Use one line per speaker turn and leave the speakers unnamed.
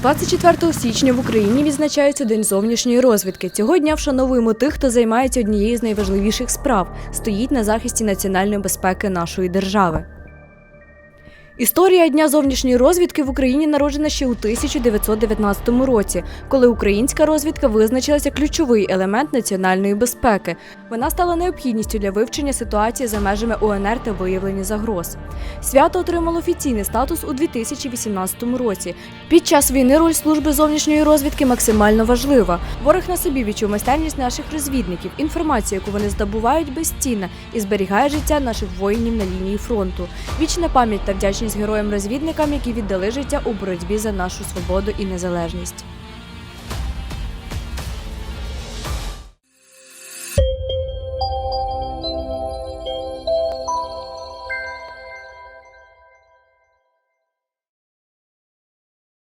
24 січня в Україні відзначається День зовнішньої розвідки. Цього дня вшановуємо тих, хто займається однією з найважливіших справ стоїть на захисті національної безпеки нашої держави. Історія Дня зовнішньої розвідки в Україні народжена ще у 1919 році, коли українська розвідка визначилася ключовий елемент національної безпеки. Вона стала необхідністю для вивчення ситуації за межами УНР та виявлення загроз. Свято отримало офіційний статус у 2018 році. Під час війни роль служби зовнішньої розвідки максимально важлива. Ворог на собі відчув майстерність наших розвідників. Інформація, яку вони здобувають, безцінна і зберігає життя наших воїнів на лінії фронту. Вічна пам'ять та вдячність героям-розвідникам, які віддали життя у боротьбі за нашу свободу і незалежність.